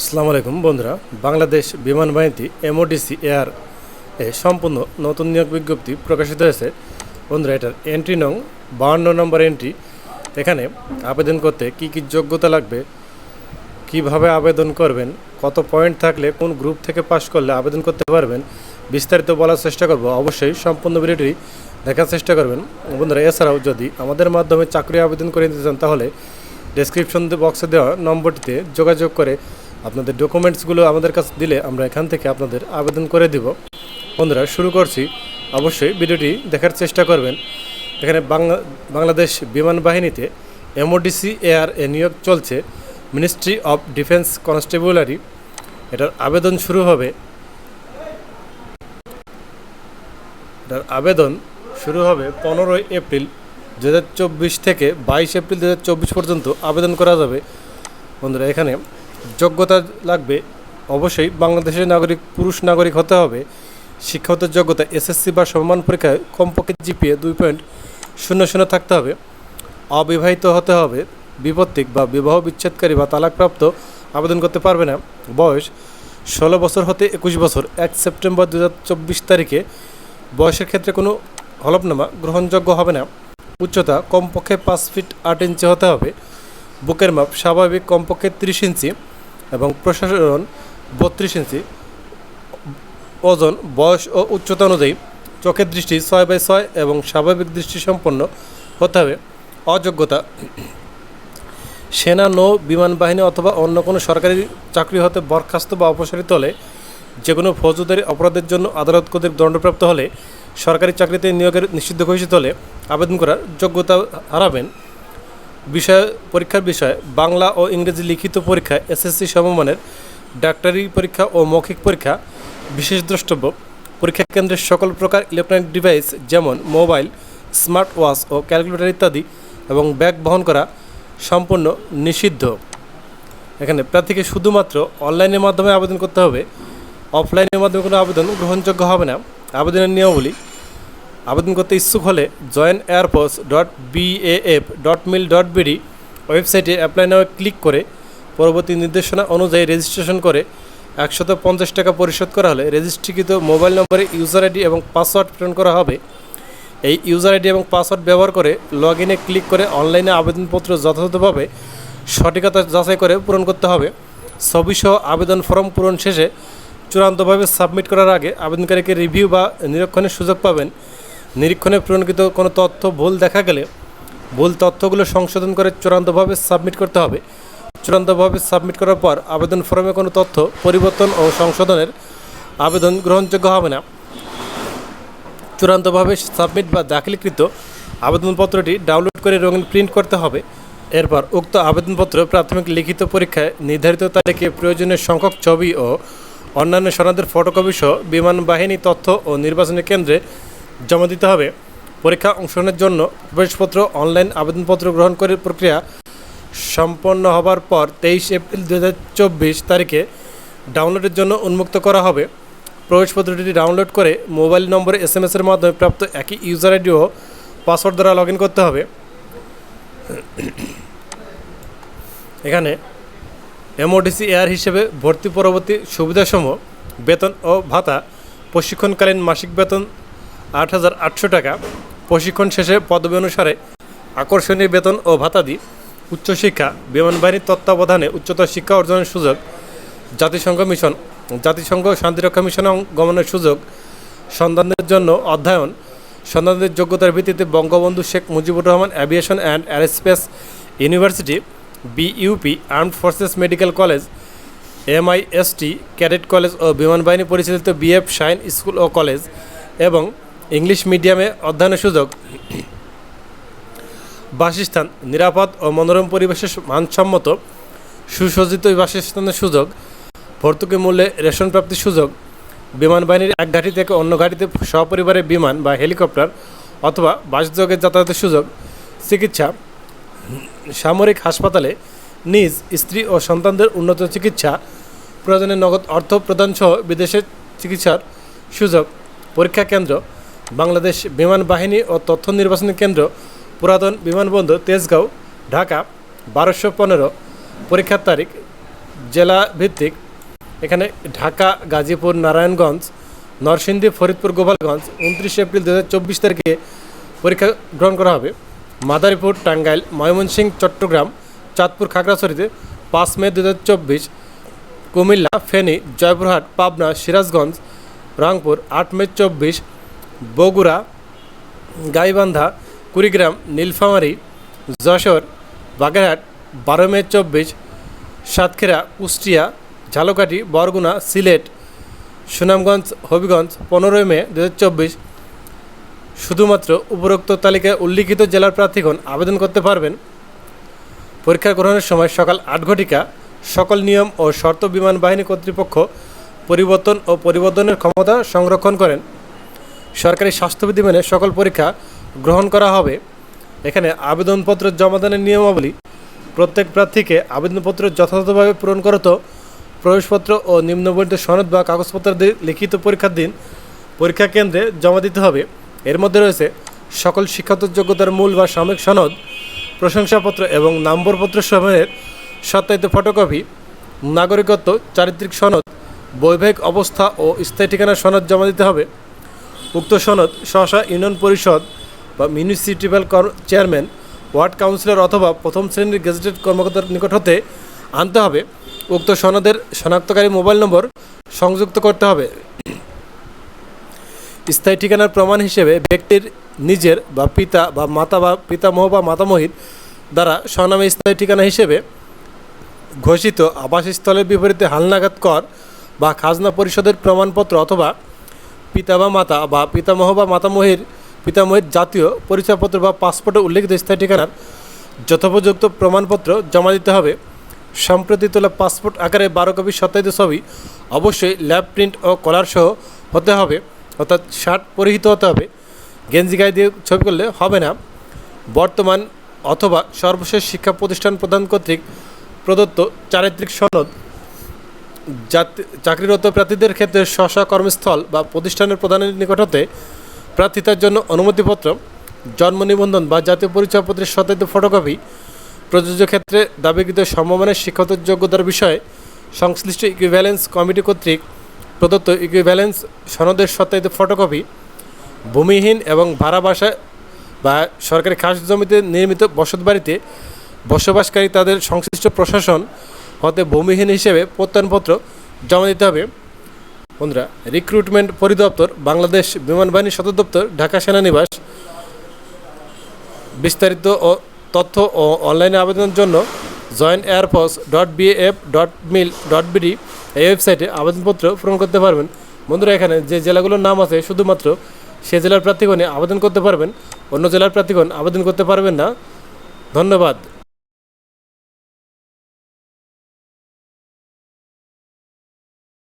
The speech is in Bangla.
আসসালামু আলাইকুম বন্ধুরা, বাংলাদেশ বিমান বাহিনী এমওডিসি এয়ার এ সম্পূর্ণ নতুন নিয়োগ বিজ্ঞপ্তি প্রকাশিত হয়েছে। বন্ধুরা, এটার এন্ট্রি নং, বাহান্ন নম্বর এন্ট্রি এখানে আবেদন করতে কি কি যোগ্যতা লাগবে, কীভাবে আবেদন করবেন, কত পয়েন্ট থাকলে, কোন গ্রুপ থেকে পাশ করলে আবেদন করতে পারবেন, বিস্তারিত বলার চেষ্টা করব। অবশ্যই সম্পূর্ণ ভিডিওটি দেখার চেষ্টা করবেন। বন্ধুরা, এছাড়াও যদি আমাদের মাধ্যমে চাকরি আবেদন করে নিতে চান, তাহলে ডেসক্রিপশন বক্সে দেওয়া নম্বরটিতে যোগাযোগ করে আপনাদের ডকুমেন্টসগুলো আমাদের কাছে দিলে আমরা এখান থেকে আপনাদের আবেদন করে দিব। বন্ধুরা, শুরু করছি। অবশ্যই ভিডিওটি দেখার চেষ্টা করবেন। এখানে বাংলা, বাংলাদেশ বিমান বাহিনীতে এমওডিসি এয়ার এ নিয়োগ চলছে। মিনিস্ট্রি অফ ডিফেন্স কনস্টেবুলারি এটার আবেদন শুরু হবে। এটার আবেদন শুরু হবে পনেরোই এপ্রিল দু হাজার চব্বিশ থেকে বাইশ এপ্রিল দু হাজার চব্বিশ পর্যন্ত আবেদন করা যাবে। বন্ধুরা, এখানে যোগ্যতা লাগবে, অবশ্যই বাংলাদেশের নাগরিক, পুরুষ নাগরিক হতে হবে। শিক্ষাগত যোগ্যতা এসএসসি বা সমমান পরীক্ষায় কমপক্ষে জিপিএ দুই পয়েন্ট শূন্য শূন্য থাকতে হবে। অবিবাহিত হতে হবে, বিপত্তিক বা বিবাহ বিচ্ছেদকারী বা তালাকপ্রাপ্ত আবেদন করতে পারবে না। বয়স ষোলো বছর হতে একুশ বছর, এক সেপ্টেম্বর দু চব্বিশ তারিখে। বয়সের ক্ষেত্রে কোনো হলফনামা গ্রহণযোগ্য হবে না। উচ্চতা, কমপক্ষে পাঁচ ফিট আট ইঞ্চি হতে হবে। বুকের মাপ, স্বাভাবিক কমপক্ষে ত্রিশ ইঞ্চি। এবং প্রশাসন বত্রিশ ইঞ্চি ওজন, বয়স ও উচ্চতা অনুযায়ী চোখের দৃষ্টি ছয় বাই ছয় এবং স্বাভাবিক দৃষ্টি সম্পন্ন হতে হবে। অযোগ্যতা, সেনা, নৌ, বিমান বাহিনী অথবা অন্য কোনো সরকারি চাকরি হতে বরখাস্ত বা অপসারিত হলে যে কোনো ফৌজদারি অপরাধের জন্য আদালত কর্তৃক দণ্ডপ্রাপ্ত হলে সরকারি চাকরিতে নিয়োগের নিষিদ্ধ ঘোষিত হলে আবেদন করার যোগ্যতা হারাবেন। বিষয়, পরীক্ষার বিষয়, বাংলা ও ইংরেজি লিখিত পরীক্ষা, এসএসসি সমমানের ডাক্তারি পরীক্ষা ও মৌখিক পরীক্ষা, বিশেষ দ্রষ্টব্য। পরীক্ষা কেন্দ্রের সকল প্রকার ইলেকট্রনিক ডিভাইস যেমন মোবাইল স্মার্ট ওয়াচ ও ক্যালকুলেটর ইত্যাদি এবং ব্যাগ বহন করা সম্পূর্ণ নিষিদ্ধ। এখানে প্রার্থীকে শুধুমাত্র অনলাইনের মাধ্যমে আবেদন করতে হবে। অফলাইনের মাধ্যমে কোনো আবেদন গ্রহণযোগ্য হবে না। আবেদনের নিয়মাবলী আবেদন করতে ইচ্ছুক হলে join air force dot BAF dot mil dot BD ওয়েবসাইটে অ্যাপ্লাই নামে ক্লিক করে পরবর্তী নির্দেশনা অনুযায়ী রেজিস্ট্রেশন করে একশত পঞ্চাশ টাকা পরিশোধ করা হলে রেজিস্ট্রিকৃত মোবাইল নম্বরে ইউজার আইডি এবং পাসওয়ার্ড প্রেরণ করা হবে। এই ইউজার আইডি এবং পাসওয়ার্ড ব্যবহার করে লগ ইনে ক্লিক করে অনলাইনে আবেদনপত্র যথাযথভাবে সঠিকতা যাচাই করে পূরণ করতে হবে। ছবিসহ আবেদন ফর্ম পূরণ শেষে চূড়ান্তভাবে সাবমিট করার আগে আবেদনকারীকে রিভিউ বা নিরীক্ষণের সুযোগ পাবেন। নিরীক্ষণে পূরণকৃত কোনো তথ্য ভুল দেখা গেলে ভুল তথ্যগুলো সংশোধন করে চূড়ান্তভাবে সাবমিট করতে হবে। চূড়ান্তভাবে সাবমিট করার পর আবেদন ফর্মে কোনো তথ্য পরিবর্তন ও সংশোধনের আবেদন গ্রহণযোগ্য হবে না। চূড়ান্তভাবে সাবমিট বা দাখিলকৃত আবেদনপত্রটি ডাউনলোড করে রঙিন প্রিন্ট করতে হবে। এরপর উক্ত আবেদনপত্র প্রাথমিক লিখিত পরীক্ষায় নির্ধারিত তারিখে প্রয়োজনীয় সংখ্যক ছবি ও অন্যান্য সনদের ফটোকপি সহ বিমান বাহিনী তথ্য ও নির্বাচনী কেন্দ্রে জমা দিতে হবে। পরীক্ষা অংশগ্রহণের জন্য প্রবেশপত্র, অনলাইন আবেদনপত্র গ্রহণ করে প্রক্রিয়া সম্পন্ন হবার পর তেইশ এপ্রিল দু হাজার চব্বিশ তারিখে ডাউনলোডের জন্য উন্মুক্ত করা হবে। প্রবেশপত্রটি ডাউনলোড করে মোবাইল নম্বরে এস এম এসের মাধ্যমে প্রাপ্ত একই ইউজার আইডি ও পাসওয়ার্ড দ্বারা লগ করতে হবে। এখানে এমওডিসি এয়ার হিসেবে ভর্তি পরবর্তী সুবিধাসমূহ, বেতন ও ভাতা, প্রশিক্ষণকালীন মাসিক বেতন আট হাজার আটশো টাকা। প্রশিক্ষণ শেষে পদবি অনুসারে আকর্ষণীয় বেতন ও ভাতাদি উচ্চশিক্ষা, বিমান বাহিনীর তত্ত্বাবধানে উচ্চতর শিক্ষা অর্জনের সুযোগ, জাতিসংঘ মিশন, জাতিসংঘ শান্তিরক্ষা মিশনে গমনের সুযোগ সন্ধানের জন্য অধ্যয়ন সন্ধানদের যোগ্যতার ভিত্তিতে Bangabandhu Sheikh Mujibur Rahman aviation and aerospace university BUP armed forces medical college MIST cadet college ও বিমান বাহিনী পরিচালিত বিএফ শাইন স্কুল ও কলেজ এবং ইংলিশ মিডিয়ামে অধ্যয়নের সুযোগ। বাসস্থান নিরাপদ ও মনোরম পরিবেশের মানসম্মত। সুসজ্জিত বাসস্থানের সুযোগ। ভর্তুকি মূল্যে রেশন প্রাপ্তির সুযোগ। বিমান বাহিনীর এক ঘাঁটি থেকে অন্য ঘাঁটিতে সপরিবারে বিমান বা হেলিকপ্টার অথবা বাসযোগের যাতায়াতের সুযোগ। চিকিৎসা। সামরিক হাসপাতালে নিজ স্ত্রী ও সন্তানদের উন্নত চিকিৎসা। প্রয়োজনে নগদ অর্থ প্রদান সহ বিদেশের চিকিৎসার সুযোগ। পরীক্ষা কেন্দ্র। বাংলাদেশ বিমান বাহিনী ও তথ্য নির্বাচনী কেন্দ্র পুরাতন বিমানবন্দর তেজগাঁও, ঢাকা, বারোশো পনেরো, পরীক্ষার তারিখ, জেলা ভিত্তিক, এখানে ঢাকা, গাজীপুর, নারায়ণগঞ্জ, নরসিংদী, ফরিদপুর, গোপালগঞ্জ, উনত্রিশে এপ্রিল দুহাজার চব্বিশ তারিখে পরীক্ষা গ্রহণ করা হবে। মাদারীপুর, টাঙ্গাইল, ময়মনসিংহ, চট্টগ্রাম, চাঁদপুর, খাগড়াছড়িতে পাঁচ মে দু হাজার চব্বিশ, কুমিল্লা, ফেনী, জয়পুরহাট, পাবনা, সিরাজগঞ্জ, রংপুর, আট মে চব্বিশ বগুড়া, গাইবান্ধা, কুড়িগ্রাম, নীলফামারী, যশোর, বাগেরহাট, বারো মে চব্বিশ, সাতক্ষীরা, কুষ্টিয়া, ঝালকাঠি, বরগুনা, সিলেট, সুনামগঞ্জ, হবিগঞ্জ, পনেরোই মে দু চব্বিশ। শুধুমাত্র উপরোক্ত তালিকায় উল্লিখিত জেলার প্রার্থীগণ আবেদন করতে পারবেন। পরীক্ষা গ্রহণের সময় সকাল আট ঘটিকা সকল নিয়ম ও শর্ত বিমান বাহিনী কর্তৃপক্ষ পরিবর্তন ও পরিবর্তনের ক্ষমতা সংরক্ষণ করেন। সরকারি স্বাস্থ্যবিধি মেনে সকল পরীক্ষা গ্রহণ করা হবে। এখানে আবেদনপত্র জমাদানের নিয়মাবলী, প্রত্যেক প্রার্থীকে আবেদনপত্র যথাযথভাবে পূরণ করত প্রবেশপত্র ও নিম্নবর্ণিত সনদ বা কাগজপত্র দিয়ে লিখিত পরীক্ষার দিন পরীক্ষা কেন্দ্রে জমা দিতে হবে। এর মধ্যে রয়েছে সকল শিক্ষাগত যোগ্যতার মূল বা সাময়িক সনদ, প্রশংসাপত্র এবং নম্বরপত্র সময়ের সত্যায়িত ফটোকপি, নাগরিকত্ব, চারিত্রিক সনদ, বৈবাহিক অবস্থা ও স্থায়ী ঠিকানার সনদ জমা দিতে হবে। উক্ত সনদ সহসা ইউনিয়ন পরিষদ বা মিউনিসিপ্যাল চেয়ারম্যান, ওয়ার্ড কাউন্সিলর অথবা প্রথম শ্রেণির গেজেটেড কর্মকর্তার নিকট হতে আনতে হবে। উক্ত সনদের শনাক্তকারী মোবাইল নম্বর সংযুক্ত করতে হবে। স্থায়ী ঠিকানার প্রমাণ হিসেবে ব্যক্তির নিজের বা পিতা বা মাতা বা পিতামহ বা মাতামহীর দ্বারা স্বনামে স্থায়ী ঠিকানা হিসেবে ঘোষিত আবাসস্থলের বিপরীতে হালনাগাদ কর বা খাজনা পরিষদের প্রমাণপত্র অথবা পিতা বা মাতা বা পিতামহ বা মাতামহীর পিতামহের জাতীয় পরিচয়পত্র বা পাসপোর্টে উল্লেখিত স্থায়ী ঠিকানার যথোপযুক্ত প্রমাণপত্র জমা দিতে হবে। সম্প্রতি তোলা পাসপোর্ট আকারে বারো কপি, সত্যায়িত ছবি অবশ্যই ল্যাব প্রিন্ট ও কলার সহ হতে হবে, অর্থাৎ শার্ট পরিহিত হতে হবে। গেঞ্জি গায়ে দিয়ে ছবি করলে হবে না। বর্তমান অথবা সর্বশেষ শিক্ষা প্রতিষ্ঠান প্রদান কর্তৃক প্রদত্ত চারিত্রিক সনদ চাকরিরত প্রার্থীদের ক্ষেত্রে স্ব কর্মস্থল বা প্রতিষ্ঠানের প্রধানের নিকট হতে প্রার্থিতার জন্য অনুমতিপত্র, জন্ম নিবন্ধন বা জাতীয় পরিচয়পত্রের সত্যায়িত ফটোকপি, প্রযোজ্য ক্ষেত্রে দাবিকৃত সমমানের শিক্ষত যোগ্যতার বিষয়ে সংশ্লিষ্ট ইকুইভ্যালেন্স কমিটি কর্তৃক প্রদত্ত ইকুইভ্যালেন্স সনদের সত্যায়িত ফটোকপি, ভূমিহীন এবং ভাড়া বাসা বা সরকারি খাস জমিতে নির্মিত বসতবাড়িতে বসবাসকারী তাদের সংশ্লিষ্ট প্রশাসন হতে ভূমিহীন হিসেবে প্রত্যয়নপত্র জমা দিতে হবে। বন্ধুরা রিক্রুটমেন্ট পরিদপ্তর, বাংলাদেশ বিমান বাহিনী সদর দপ্তর, ঢাকা সেনানিবাস বিস্তারিত ও তথ্য ও অনলাইনে আবেদনের জন্য joint air force dot BF dot mil dot BD এই ওয়েবসাইটে আবেদনপত্র পূরণ করতে পারবেন। বন্ধুরা, এখানে যে জেলাগুলোর নাম আছে, শুধুমাত্র সে জেলার প্রার্থীগণে আবেদন করতে পারবেন। অন্য জেলার প্রার্থীগণ আবেদন করতে পারবেন না। ধন্যবাদ।